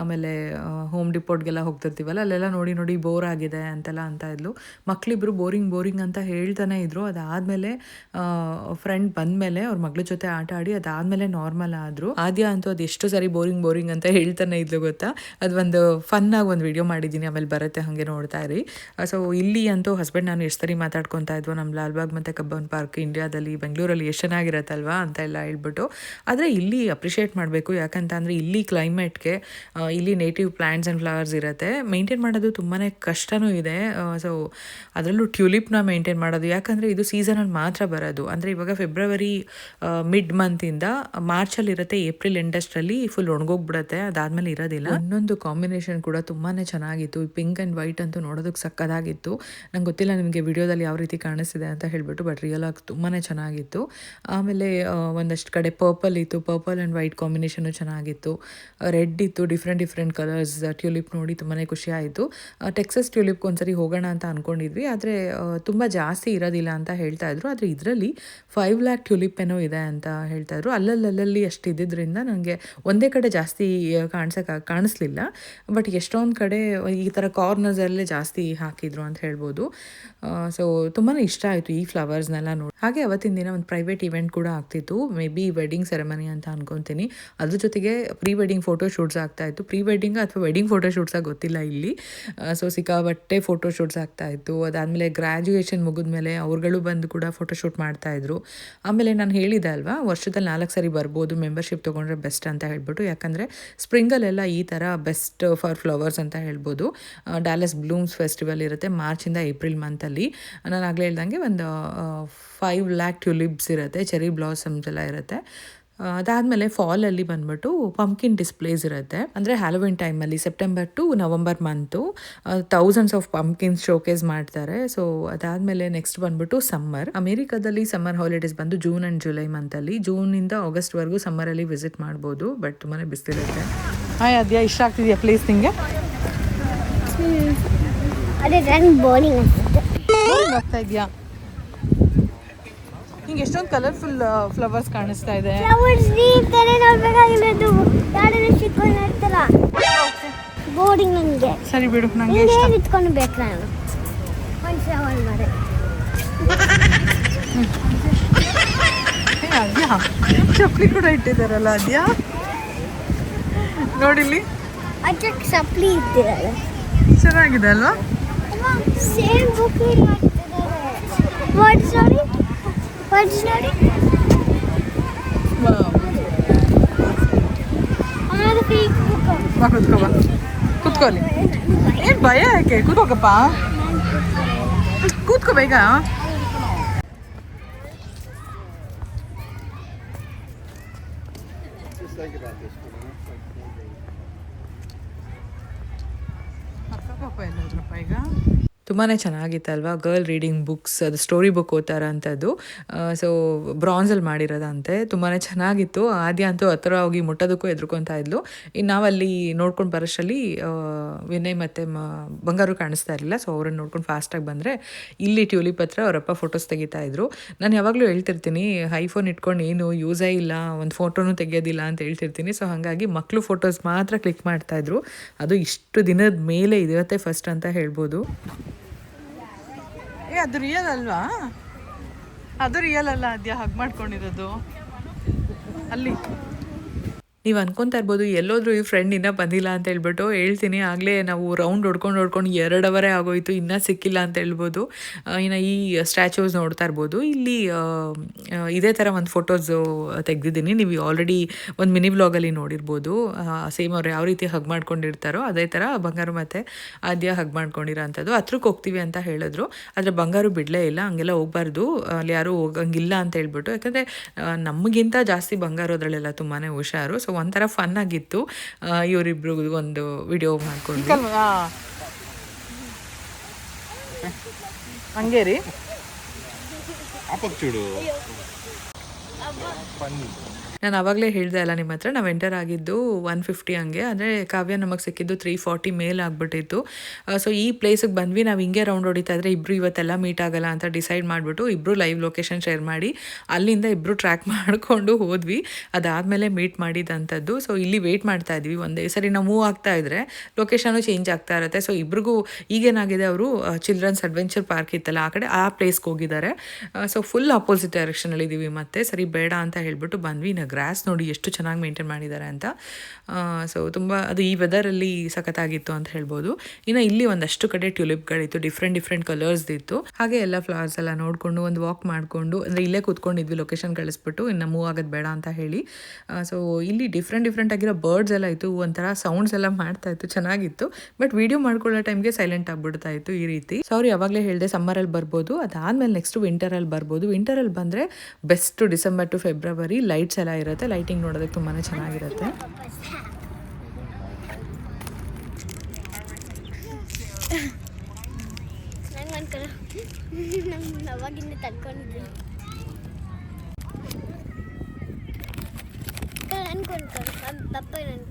ಆಮೇಲೆ ಹೋಮ್ ಡಿಪೋಟ್ಗೆಲ್ಲ ಹೋಗ್ತಿರ್ತೀವಲ್ಲ, ಅಲ್ಲೆಲ್ಲ ನೋಡಿ ನೋಡಿ ಬೋರ್ ಆಗಿದೆ ಅಂತೆಲ್ಲ ಅಂತ ಇದ್ಲು. ಮಕ್ಕಳಿಬ್ರು ಬೋರಿಂಗ್ ಬೋರಿಂಗ್ ಅಂತ ಹೇಳ್ತಾನೆ ಇದ್ರು. ಅದಾದಮೇಲೆ ಫ್ರೆಂಡ್ ಬಂದಮೇಲೆ ಅವ್ರ ಮಗಳ ಜೊತೆ ಆಟ ಆಡಿ ಅದಾದಮೇಲೆ ನಾರ್ಮಲ್ ಆದರು. ಆದ್ಯ ಅಂತೂ ಅದು ಎಷ್ಟು ಸರಿ ಬೋರಿಂಗ್ ಬೋರಿಂಗ್ ಅಂತ ಹೇಳ್ತಾನೆ ಇದ್ಲು ಗೊತ್ತಾ? ಅದು ಒಂದು ಫನ್ನಾಗಿ ಒಂದು ವಿಡಿಯೋ ಮಾಡಿದ್ದೀನಿ, ಆಮೇಲೆ ಬರುತ್ತೆ, ಹಾಗೆ ನೋಡ್ತಾ ಇರಿ. ಸೊ ಇಲ್ಲಿ ಅಂತೂ ಹಸ್ಬೆಂಡ್ ನಾನು ಎಷ್ಟು ಸರಿ ಮಾತಾಡ್ಕೊತಾ ಇದ್ವು, ನಮ್ಮ ಲಾಲ್ಬಾಗ್ ಮತ್ತು ಕಬ್ಬನ್ ಪಾರ್ಕ್ ಇಂಡಿಯಾದಲ್ಲಿ ಬೆಂಗಳೂರಲ್ಲಿ ಎಷ್ಟು ಚೆನ್ನಾಗಿರತ್ತಲ್ವಾ ಅಂತ ಎಲ್ಲ ಹೇಳ್ಬಿಟ್ಟು. ಆದರೆ ಇಲ್ಲಿ ಅಪ್ರಿಷಿಯೇಟ್ ಮಾಡಬೇಕು, ಯಾಕಂತ ಅಂದರೆ ಇಲ್ಲಿ ಕ್ಲೈಮೇಟ್ಗೆ ಇಲ್ಲಿ ನೇಟಿವ್ ಪ್ಲ್ಯಾಂಟ್ಸ್ ಆ್ಯಂಡ್ ಫ್ಲವರ್ಸ್ ಇರುತ್ತೆ. ಮೇಂಟೈನ್ ಮಾಡೋದು ತುಂಬಾ ಕಷ್ಟನೂ ಇದೆ. ಸೊ ಅದರಲ್ಲೂ ಟ್ಯೂಲಿಪ್ನ ಮೇಂಟೈನ್ ಮಾಡೋದು. ಯಾಕಂದರೆ ಇದು ಸೀಸನಲ್ಲಿ ಮಾತ್ರ ಬರೋದು. ಅಂದರೆ ಇವಾಗ ಫೆಬ್ರವರಿ ಮಿಡ್ ಮಂತಿಂದ ಮಾರ್ಚಲ್ಲಿ ಇರುತ್ತೆ ಏಪ್ರಿಲ್ ಎಂಡಸ್ಟ್ರಲ್ಲಿ ಫುಲ್ ಒಣಗೋಗ್ಬಿಡುತ್ತೆ, ಅದಾದ್ಮೇಲೆ ಇರೋದಿಲ್ಲ. ಇನ್ನೊಂದು ಕಾಂಬಿನೇಷನ್ ಕೂಡ ತುಂಬಾ ಚೆನ್ನಾಗಿತ್ತು. ಪಿಂಕ್ ಆ್ಯಂಡ್ ವೈಟ್ ಅಂತೂ ನೋಡೋದಕ್ಕೆ ಸಕ್ಕದಾಗಿತ್ತು. ನಂಗೆ ಗೊತ್ತಿಲ್ಲ ನಿಮಗೆ ವಿಡಿಯೋದಲ್ಲಿ ಯಾವ ರೀತಿ ಕಾಣಿಸ್ತಿದೆ ಅಂತ ಹೇಳಿಬಿಟ್ಟು ಬಟ್ ರಿಯಲ್ ಆಗಿ ತುಂಬಾ ಚೆನ್ನಾಗಿತ್ತು. ಆಮೇಲೆ ಒಂದಷ್ಟು ಕಡೆ ಪರ್ಪಲ್ ಇತ್ತು. ಪರ್ಪಲ್ ಆ್ಯಂಡ್ ವೈಟ್ ಕಾಂಬಿನೇಷನು ಚೆನ್ನಾಗಿತ್ತು. ರೆಡ್ ಇತ್ತು ಡಿಫ್ರೆಂಟ್ ಡಿಫ್ರೆಂಟ್ ಕಲರ್ಸ್ ಟ್ಯೂಲಿಪ್ ನೋಡಿ ತುಂಬಾ ಖುಷಿ ಆಯಿತು. ಟೆಕ್ಸಸ್ ಟ್ಯೂಲಿಪ್ ಒಂದ್ಸರಿ ಹೋಗೋಣ ಅಂತ ಅಂದ್ಕೊಂಡಿದ್ವಿ ಆದರೆ ತುಂಬ ಜಾಸ್ತಿ ಇರೋದಿಲ್ಲ ಅಂತ ಹೇಳ್ತಾ ಇದ್ರು. ಆದರೆ ಇದರಲ್ಲಿ ಫೈವ್ ಲ್ಯಾಕ್ ಟ್ಯೂಲಿಪ್ ಏನೋ ಇದೆ ಅಂತ ಹೇಳ್ತಾ ಇದ್ರು. ಅಲ್ಲಲ್ಲಲ್ಲಿ ಅಷ್ಟು ಇದ್ದಿದ್ದರಿಂದ ನನಗೆ ಒಂದೇ ಕಡೆ ಜಾಸ್ತಿ ಕಾಣಿಸೋಕೆ, ಕಾಣಿಸ್ಲಿಲ್ಲ. ಬಟ್ ಎಷ್ಟೊಂದು ಕಡೆ ಈ ಥರ ಕಾರ್ನರ್ಸಲ್ಲೇ ಜಾಸ್ತಿ ಹಾಕಿದ್ರು ಅಂತ ಹೇಳ್ಬೋದು. ಸೊ ತುಂಬಾ ಇಷ್ಟ ಆಯಿತು ಈ ಫ್ಲವರ್ಸ್ನೆಲ್ಲ ನೋಡಿ. ಹಾಗೆ ಅವತ್ತಿನ ದಿನ ಒಂದು ಪ್ರೈವೇಟ್ ಇವೆಂಟ್ ಕೂಡ ಆಗ್ತಿತ್ತು. ಮೇ ಬಿ ವೆಡ್ಡಿಂಗ್ ಸೆರೆಮನಿ ಅಂತ ಅನ್ಕೊತೀನಿ. ಅದ್ರ ಜೊತೆಗೆ ಪ್ರೀ ವೆಡ್ಡಿಂಗ್ ಫೋಟೋ ಶೂಟ್ಸ್ ಆಗ್ತಾ ಇತ್ತು. ಪ್ರೀ ವೆಡ್ಡಿಂಗ್ ಅಥವಾ ವೆಡ್ಡಿಂಗ್ ಫೋಟೋ ಶೂಟ್ಸಾಗಿ ಗೊತ್ತಿಲ್ಲ ಇಲ್ಲಿ. ಸೊ ಸಿಕ್ಕಾಬಟ್ಟೆ ಫೋಟೋ ಶೂಟ್ಸ್ ಆಗ್ತಾ ಇತ್ತು. ಅದಾದಮೇಲೆ ಗ್ರ್ಯಾಜುಯೇಷನ್ ಮುಗಿದ್ಮೇಲೆ ಅವ್ರುಗಳು ಬಂದು ಕೂಡ ಫೋಟೋ ಶೂಟ್ ಮಾಡ್ತಾ ಇದ್ರು. ಆಮೇಲೆ ನಾನು ಹೇಳಿದೆ ಅಲ್ವಾ, ವರ್ಷದಲ್ಲಿ ನಾಲ್ಕು ಸರಿ ಬರ್ಬೋದು ಮೆಂಬರ್ಶಿಪ್ ತೊಗೊಂಡ್ರೆ ಬೆಸ್ಟ್ ಅಂತ ಹೇಳ್ಬಿಟ್ಟು, ಯಾಕಂದರೆ ಸ್ಪ್ರಿಂಗಲ್ಲೆಲ್ಲ ಈ ಥರ ಬೆಸ್ಟ್ ಫಾರ್ ಫ್ಲವರ್ಸ್ ಅಂತ ಹೇಳ್ಬೋದು. ಡ್ಯಾಲಸ್ ಬ್ಲೂಮ್ಸ್ ಫೆಸ್ಟಿವಲ್ ಇರುತ್ತೆ ಮಾರ್ಚಿಂದ ಏಪ್ರಿಲ್ ಮಂತಲ್ಲಿ. ನಾನು ಆಗಲೇ ಹೇಳ್ದಂಗೆ ಒಂದು ಫೈವ್ ಲ್ಯಾಕ್ ಟ್ಯೂಲಿಪ್ಸ್ ಇರುತ್ತೆ ಚೆರಿ ಬ್ಲಾಸಮ್ಸ್ ಎಲ್ಲ ಇರುತ್ತೆ. ಅದಾದಮೇಲೆ ಫಾಲಲ್ಲಿ ಬಂದ್ಬಿಟ್ಟು ಪಂಪ್ಕಿನ್ ಡಿಸ್ಪ್ಲೇಸ್ ಇರುತ್ತೆ. ಅಂದರೆ ಹ್ಯಾಲೋವಿನ್ ಟೈಮಲ್ಲಿ September to November month thousands of pumpkins showcase ಮಾಡ್ತಾರೆ. ಸೊ ಅದಾದಮೇಲೆ ನೆಕ್ಸ್ಟ್ ಬಂದ್ಬಿಟ್ಟು ಸಮ್ಮರ್ ಅಮೇರಿಕಾದಲ್ಲಿ ಸಮ್ಮರ್ ಹಾಲಿಡೇಸ್ ಬಂದು ಜೂನ್ ಆ್ಯಂಡ್ ಜುಲೈ ಮಂತಲ್ಲಿ ಜೂನಿಂದ ಆಗಸ್ಟ್ವರೆಗೂ ಸಮ್ಮರಲ್ಲಿ ವಿಸಿಟ್ ಮಾಡ್ಬೋದು ಬಟ್ ತುಂಬಾ ಬಿಸಿಲಿರುತ್ತೆ ಹಾಯ್ ಅದ್ಯಾ ಇಷ್ಟ ಆಗ್ತಿದೆಯಾ ಪ್ಲೇಸ್ ನಿಂಗೆ? ಅದೇ ಬೋರಿಂಗ್ ಆಗ್ತಾ ಇದೆಯಾ? ನಿಂಗೆ ಎಷ್ಟೊಂದು ಕಲರ್ಫುಲ್ ಫ್ಲವರ್ಸ್ ಕಾಣಿಸ್ತಾ ಇದೆ. ಬೋರ್ಡಿಂಗ್ ನನಗೆ ಸರಿ ಬಿಡು ನಂಗೆ ಹಿಂಗೆ ಇಷ್ಟ. ನಿಂತ್ಕೊಂಡು ಬೇಕು ನಾನು? ಒಂದು ಫ್ಲವರ್ ಮರ ಏ, ಅದ್ಯಾ? ಚಪ್ಪಲಿ ಕೂಡ ಇಟ್ಟಿದ್ದಾರಲ್ಲ ಅದ್ಯಾ? ನೋಡಿಲ್ಲಿ ಅದಕ್ಕೆ ಇಟ್ಟಿದ್ದಾರೆ. ಚೆನ್ನಾಗಿದೆ ಅಲ್ವಾ? ಸೇಮ್ ಬುಕ್ ವಾಟ್ ನೋಡಿ. ವರ್ಡ್ಸ್ ನೋಡಿ ಆಮೇಲೆ ಫೇಕ್ ಬುಕ್ ಬಾ ಕುತ್ಕೋ ಬಾ ಕುತ್ಕೋಲಿ ಏನು ಭಯ ಯಾಕೆ ಕೂತ್ಕೋಕಪ್ಪ ಕೂತ್ಕೋ ಬೇಗ ಈಗ ತುಂಬಾ ಚೆನ್ನಾಗಿತ್ತಲ್ವಾ? ಗರ್ಲ್ ರೀಡಿಂಗ್ ಬುಕ್ಸ್ ಅದು ಸ್ಟೋರಿ ಬುಕ್ ಓದ್ತಾರ ಅಂಥದ್ದು ಸೊ ಬ್ರಾನ್ಸಲ್ಲಿ ಮಾಡಿರೋದಂತೆ. ತುಂಬಾ ಚೆನ್ನಾಗಿತ್ತು. ಆದ್ಯ ಅಂತೂ ಹತ್ರ ಹೋಗಿ ಮುಟ್ಟೋದಕ್ಕೂ ಎದ್ರುಕೊತಾ ಇದ್ಲು. ಇನ್ನು ನಾವಲ್ಲಿ ನೋಡ್ಕೊಂಡು ಬರೋಷ್ಟರಲ್ಲಿ ವಿನಯ್ ಮತ್ತು ಮ, ಬಂಗಾರು ಕಾಣಿಸ್ತಾ ಇರಲಿಲ್ಲ. ಸೊ ಅವ್ರನ್ನ ನೋಡ್ಕೊಂಡು ಫಾಸ್ಟಾಗಿ ಬಂದರೆ ಇಲ್ಲಿ ಟ್ಯೂಲಿಪ್ ಹತ್ರ ಅವರಪ್ಪ ಫೋಟೋಸ್ ತೆಗಿತಾ ಇದ್ರು. ನಾನು ಯಾವಾಗಲೂ ಹೇಳ್ತಿರ್ತೀನಿ ಐಫೋನ್ ಇಟ್ಕೊಂಡು ಏನು ಯೂಸೇ ಇಲ್ಲ, ಒಂದು ಫೋಟೋನು ತೆಗಿಯೋದಿಲ್ಲ ಅಂತ ಹೇಳ್ತಿರ್ತೀನಿ. ಸೊ ಹಾಗಾಗಿ ಮಕ್ಕಳು ಫೋಟೋಸ್ ಮಾತ್ರ ಕ್ಲಿಕ್ ಮಾಡ್ತಾಯಿದ್ರು ಅದು ಇಷ್ಟು ದಿನದ ಮೇಲೆ ಇದಿರತ್ತೆ ಫಸ್ಟ್ ಅಂತ ಹೇಳ್ಬೋದು. ಏ ಅದು ರಿಯಲ್ ಅಲ್ವಾ? ಅದು ರಿಯಲ್ ಅಲ್ಲ ಅದ್ಯಾ ಹಾಗೆ ಮಾಡ್ಕೊಂಡಿರೋದು. ಅಲ್ಲಿ. ನೀವು ಅನ್ಕೊತಾ ಇರ್ಬೋದು, ಎಲ್ಲೋದ್ರೂ ಈ ಫ್ರೆಂಡ್ ಇನ್ನೂ ಬಂದಿಲ್ಲ ಅಂತ ಹೇಳ್ಬಿಟ್ಟು ಹೇಳ್ತೀನಿ. ಆಗಲೇ ನಾವು ರೌಂಡ್ ಹೊಡ್ಕೊಂಡು ಹೊಡ್ಕೊಂಡು ಎರಡು ಅವರೇ ಆಗೋಯ್ತು, ಇನ್ನೂ ಸಿಕ್ಕಿಲ್ಲ ಅಂತ ಹೇಳ್ಬೋದು. ಇನ್ನು ಈ ಸ್ಟ್ಯಾಚ್ಯೂಸ್ ನೋಡ್ತಾ ಇರ್ಬೋದು. ಇಲ್ಲಿ ಇದೇ ಥರ ಒಂದು ಫೋಟೋಸು ತೆಗೆದಿದ್ದೀನಿ. ನೀವು ಆಲ್ರೆಡಿ ಒಂದು ಮಿನಿ ವ್ಲಾಗಲ್ಲಿ ನೋಡಿರ್ಬೋದು. ಸೇಮ್ ಅವ್ರು ಯಾವ ರೀತಿ ಹಗ್ ಮಾಡ್ಕೊಂಡಿರ್ತಾರೋ, ಅದೇ ಥರ ಬಂಗಾರ ಮತ್ತೆ ಆದ್ಯ ಹಗ್ ಮಾಡ್ಕೊಂಡಿರೋ ಅಂಥದ್ದು. ಹತ್ರಕ್ಕೆ ಹೋಗ್ತೀವಿ ಅಂತ ಹೇಳಿದ್ರು. ಆದರೆ ಬಂಗಾರು ಬಿಡಲೇ ಇಲ್ಲ, ಹಂಗೆಲ್ಲ ಹೋಗ್ಬಾರ್ದು. ಅಲ್ಲಿ ಯಾರೂ ಹೋಗಂಗಿಲ್ಲ ಅಂತ ಹೇಳ್ಬಿಟ್ಟು. ಯಾಕಂದರೆ ನಮಗಿಂತ ಜಾಸ್ತಿ ಬಂಗಾರು ಅದರಲ್ಲೆಲ್ಲ ತುಂಬಾ ಹುಷಾರು. ಸೊ ಒಂಥರ ಫನ್ ಆಗಿತ್ತು. ಇವರಿಬ್ರು ಒಂದು ವಿಡಿಯೋ ಮಾಡ್ಕೊಂಡು ಹಂಗೆ ರೀ ಆಪಕ್ ಚೂಡು. ಫನ್ನಿ ನಾನು ಆವಾಗಲೇ ಹೇಳಿದೆ ಅಲ್ಲ ನಿಮ್ಮ ಹತ್ರ, ನಾವು ಎಂಟರ್ ಆಗಿದ್ದು ಒನ್ ಫಿಫ್ಟಿ ಹಂಗೆ. ಅಂದರೆ ಕಾವ್ಯ ನಮಗೆ ಸಿಕ್ಕಿದ್ದು ತ್ರೀ ಫಾರ್ಟಿ ಮೇಲ್ ಆಗಿಬಿಟ್ಟಿತ್ತು. ಸೊ ಈ ಪ್ಲೇಸಿಗೆ ಬಂದ್ವಿ, ನಾವು ಹಿಂಗೆ ರೌಂಡ್ ಹೊಡಿತಾ ಇದ್ರೆ ಇಬ್ಬರು ಇವತ್ತೆಲ್ಲ ಮೀಟ್ ಆಗಲ್ಲ ಅಂತ ಡಿಸೈಡ್ ಮಾಡಿಬಿಟ್ಟು ಇಬ್ಬರು ಲೈವ್ ಲೊಕೇಶನ್ ಶೇರ್ ಮಾಡಿ, ಅಲ್ಲಿಂದ ಇಬ್ಬರು ಟ್ರ್ಯಾಕ್ ಮಾಡಿಕೊಂಡು ಹೋದ್ವಿ. ಅದಾದಮೇಲೆ ಮೀಟ್ ಮಾಡಿದಂಥದ್ದು. ಸೊ ಇಲ್ಲಿ ವೆಯ್ಟ್ ಮಾಡ್ತಾ ಇದ್ವಿ ಒಂದೇ ಸರಿ. ನಾವು ಮೂವ್ ಆಗ್ತಾ ಇದ್ರೆ ಲೊಕೇಶನು ಚೇಂಜ್ ಆಗ್ತಾ ಇರುತ್ತೆ. ಸೊ ಇಬ್ರಿಗೂ ಈಗೇನಾಗಿದೆ ಅವರು ಚಿಲ್ಡ್ರನ್ಸ್ ಅಡ್ವೆಂಚರ್ ಪಾರ್ಕ್ ಇತ್ತಲ್ಲ, ಆ ಕಡೆ ಆ ಪ್ಲೇಸ್ಗೆ ಹೋಗಿದ್ದಾರೆ. ಸೊ ಫುಲ್ ಅಪೋಸಿಟ್ ಡೈರೆಕ್ಷನಲ್ಲಿ ಇದ್ದೀವಿ ಮತ್ತೆ. ಸರಿ, ಬೇಡ ಅಂತ ಹೇಳ್ಬಿಟ್ಟು ಬಂದ್ವಿ ಇನ್ನು ಗ್ರಾಸ್ ನೋಡಿ ಎಷ್ಟು ಚೆನ್ನಾಗಿ ಮೇಂಟೈನ್ ಮಾಡಿದ್ದಾರೆ ಅಂತ. ಸೊ ತುಂಬ ಅದು ಈ ವೆದರಲ್ಲಿ ಸಖತ್ತಾಗಿತ್ತು ಅಂತ ಹೇಳ್ಬೋದು. ಇನ್ನು ಇಲ್ಲಿ ಒಂದಷ್ಟು ಕಡೆ ಟ್ಯೂಲಿಪ್ಗಳಿತ್ತು ಡಿಫ್ರೆಂಟ್ ಡಿಫ್ರೆಂಟ್ ಕಲರ್ಸ್ದಿತ್ತು ಹಾಗೆ ಎಲ್ಲ ಫ್ಲವರ್ಸ್ ಎಲ್ಲ ನೋಡಿಕೊಂಡು, ಒಂದು ವಾಕ್ ಮಾಡಿಕೊಂಡು, ಅಂದರೆ ಇಲ್ಲೇ ಕೂತ್ಕೊಂಡಿದ್ವಿ ಲೊಕೇಶನ್ ಕಳಿಸ್ಬಿಟ್ಟು, ಇನ್ನು ಮೂವ್ ಆಗೋದು ಬೇಡ ಅಂತ ಹೇಳಿ. ಸೊ ಇಲ್ಲಿ ಡಿಫ್ರೆಂಟ್ ಡಿಫ್ರೆಂಟ್ ಆಗಿರೋ ಬರ್ಡ್ಸ್ ಎಲ್ಲ ಇತ್ತು, ಒಂಥರ ಸೌಂಡ್ಸ್ ಎಲ್ಲ ಮಾಡ್ತಾ ಇತ್ತು, ಚೆನ್ನಾಗಿತ್ತು. ಬಟ್ ವಿಡಿಯೋ ಮಾಡ್ಕೊಳ್ಳೋ ಟೈಮ್ಗೆ ಸೈಲೆಂಟ್ ಆಗಿಬಿಡ್ತಾ ಇತ್ತು ಈ ರೀತಿ. ಸಾರಿ ಯಾವಾಗಲೇ ಹೇಳಿದೆ ಸಮ್ಮರಲ್ಲಿ ಬರ್ಬೋದು. ಅದಾದಮೇಲೆ ನೆಕ್ಸ್ಟ್ ವಿಂಟರಲ್ಲಿ ಬರ್ಬೋದು. ವಿಂಟರಲ್ಲಿ ಬಂದರೆ best December to February lights ಎಲ್ಲ ಇರುತ್ತೆ. ಲೈಟಿಂಗ್ ನೋಡೋದಕ್ಕೆ ತುಂಬಾ ಚೆನ್ನಾಗಿರುತ್ತೆ. ಅವಾಗಿಂದ ಅನ್ಕೊಂಡ್ಕೊಂಡು ಪಪ್ಪ ನನ್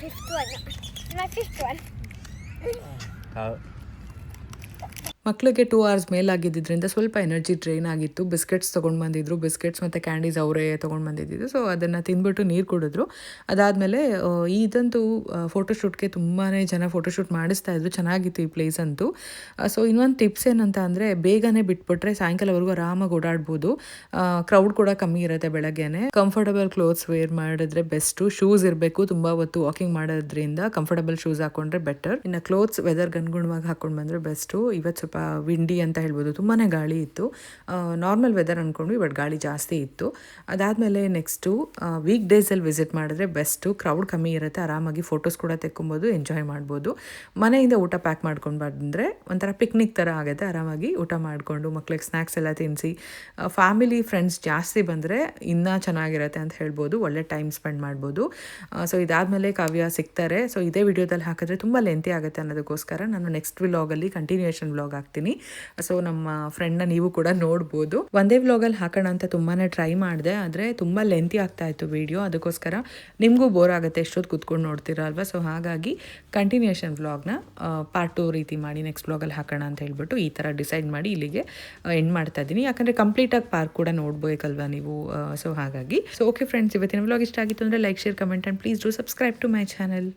ಫಿಫ್ತ್ ಒನ್ ಫಿಫ್ತ್ ಒನ್ ಮಕ್ಕಳಿಗೆ ಟೂ ಅವರ್ಸ್ ಮೇಲಾಗಿದ್ದರಿಂದ ಸ್ವಲ್ಪ ಎನರ್ಜಿ ಡ್ರೈನ್ ಆಗಿತ್ತು. ಬಿಸ್ಕೆಟ್ಸ್ ತೊಗೊಂಡು ಬಂದಿದ್ರು. ಬಿಸ್ಕೆಟ್ಸ್ ಮತ್ತು ಕ್ಯಾಂಡೀಸ್ ಅವರೇ ತೊಗೊಂಡು ಬಂದಿದ್ದಿದ್ದು. ಸೊ ಅದನ್ನು ತಿಂದ್ಬಿಟ್ಟು ನೀರು ಕುಡಿದ್ರು. ಅದಾದಮೇಲೆ ಇದಂತೂ ಫೋಟೋಶೂಟ್ಗೆ ತುಂಬಾ ಜನ ಫೋಟೋಶೂಟ್ ಮಾಡಿಸ್ತಾ ಇದ್ರು. ಚೆನ್ನಾಗಿತ್ತು ಈ ಪ್ಲೇಸ್ ಅಂತೂ. ಸೊ ಇನ್ನೊಂದು ಟಿಪ್ಸ್ ಏನಂತ ಅಂದರೆ, ಬೇಗನೆ ಬಿಟ್ಬಿಟ್ರೆ ಸಾಯಂಕಾಲವರೆಗೂ ಆರಾಮಾಗಿ ಓಡಾಡ್ಬೋದು. ಕ್ರೌಡ್ ಕೂಡ ಕಮ್ಮಿ ಇರುತ್ತೆ ಬೆಳಗ್ಗೆನೆ. ಕಂಫರ್ಟಬಲ್ ಕ್ಲೋತ್ಸ್ ವೇರ್ ಮಾಡಿದ್ರೆ ಬೆಸ್ಟು ಶೂಸ್ ಇರಬೇಕು. ತುಂಬ ಹೊತ್ತು ವಾಕಿಂಗ್ ಮಾಡೋದ್ರಿಂದ ಕಂಫರ್ಟಬಲ್ ಶೂಸ್ ಹಾಕೊಂಡ್ರೆ ಬೆಟರ್ ಇನ್ನು ಕ್ಲೋತ್ಸ್ ವೆದರ್ಗೆ ಅನುಗುಣವಾಗಿ ಹಾಕೊಂಡು ಬಂದರೆ ಬೆಸ್ಟು ಇವತ್ತು ಸ್ವಲ್ಪ ವಿಂಡಿ ಅಂತ ಹೇಳ್ಬೋದು. ತುಂಬಾ ಗಾಳಿ ಇತ್ತು. ನಾರ್ಮಲ್ ವೆದರ್ ಅಂದ್ಕೊಂಡ್ವಿ ಬಟ್ ಗಾಳಿ ಜಾಸ್ತಿ ಇತ್ತು. ಅದಾದಮೇಲೆ ನೆಕ್ಸ್ಟು ವೀಕ್ ಡೇಸಲ್ಲಿ ವಿಸಿಟ್ ಮಾಡಿದ್ರೆ ಬೆಸ್ಟು ಕ್ರೌಡ್ ಕಮ್ಮಿ ಇರುತ್ತೆ, ಆರಾಮಾಗಿ ಫೋಟೋಸ್ ಕೂಡ ತೆಕ್ಕೊಬೋದು ಎಂಜಾಯ್ ಮಾಡ್ಬೋದು. ಮನೆಯಿಂದ ಊಟ ಪ್ಯಾಕ್ ಮಾಡ್ಕೊಂಡು ಬಂದರೆ ಒಂಥರ ಪಿಕ್ನಿಕ್ ಥರ ಆಗುತ್ತೆ, ಆರಾಮಾಗಿ ಊಟ ಮಾಡಿಕೊಂಡು ಮಕ್ಳಿಗೆ ಸ್ನ್ಯಾಕ್ಸ್ ಎಲ್ಲ ತಿನ್ನಿಸಿ ಫ್ಯಾಮಿಲಿ ಫ್ರೆಂಡ್ಸ್ ಜಾಸ್ತಿ ಬಂದರೆ ಇನ್ನೂ ಚೆನ್ನಾಗಿರುತ್ತೆ ಅಂತ ಹೇಳ್ಬೋದು, ಒಳ್ಳೆ ಟೈಮ್ ಸ್ಪೆಂಡ್ ಮಾಡ್ಬೋದು. ಸೊ ಇದಾದಮೇಲೆ ಕಾವ್ಯ ಸಿಗ್ತಾರೆ. ಸೊ ಇದೇ ವಿಡಿಯೋದಲ್ಲಿ ಹಾಕಿದ್ರೆ ತುಂಬ ಲೆಂತಿ ಆಗುತ್ತೆ ಅನ್ನೋದಕ್ಕೋಸ್ಕರ ನಾನು ನೆಕ್ಸ್ಟ್ ವ್ಲಾಗಲ್ಲಿ ಕಂಟಿನ್ಯೂಯೇಷನ್ ವ್ಲಾಗ್ ಹಾಕ್ತೀನಿ. ಸೊ ನಮ್ಮ ಫ್ರೆಂಡ್ನ ನೀವು ಕೂಡ ನೋಡ್ಬೋದು. ಒಂದೇ ವ್ಲಾಗಲ್ಲಿ ಹಾಕೋಣ ಅಂತ ತುಂಬಾ ಟ್ರೈ ಮಾಡಿದೆ, ಆದರೆ ತುಂಬ ಲೆಂತಿ ಆಗ್ತಾ ಇತ್ತು ವಿಡಿಯೋ ಅದಕ್ಕೋಸ್ಕರ ನಿಮಗೂ ಬೋರ್ ಆಗುತ್ತೆ ಎಷ್ಟೊತ್ತು ಕೂತ್ಕೊಂಡು ನೋಡ್ತೀರಾ ಅಲ್ವಾ? ಸೊ ಹಾಗಾಗಿ ಕಂಟಿನ್ಯೂಷನ್ ವ್ಲಾಗ್ನ ಪಾರ್ಟ್ ಟು ರೀತಿ ಮಾಡಿ ನೆಕ್ಸ್ಟ್ ವ್ಲಾಗಲ್ಲಿ ಹಾಕೋಣ ಅಂತ ಹೇಳ್ಬಿಟ್ಟು ಈ ಥರ ಡಿಸೈಡ್ ಮಾಡಿ ಇಲ್ಲಿಗೆ ಎಂಡ್ ಮಾಡ್ತಾ ಇದ್ದೀನಿ. ಯಾಕಂದರೆ ಕಂಪ್ಲೀಟಾಗಿ ಪಾರ್ಕ್ ಕೂಡ ನೋಡ್ಬೇಕಲ್ವಾ ನೀವು? ಸೊ ಹಾಗಾಗಿ. ಸೊ ಓಕೆ ಫ್ರೆಂಡ್ಸ್ ಇವತ್ತಿನ ವ್ಲಾಗ್ ಇಷ್ಟ ಆಗಿತ್ತು ಅಂದರೆ like share comment and please do subscribe to my channel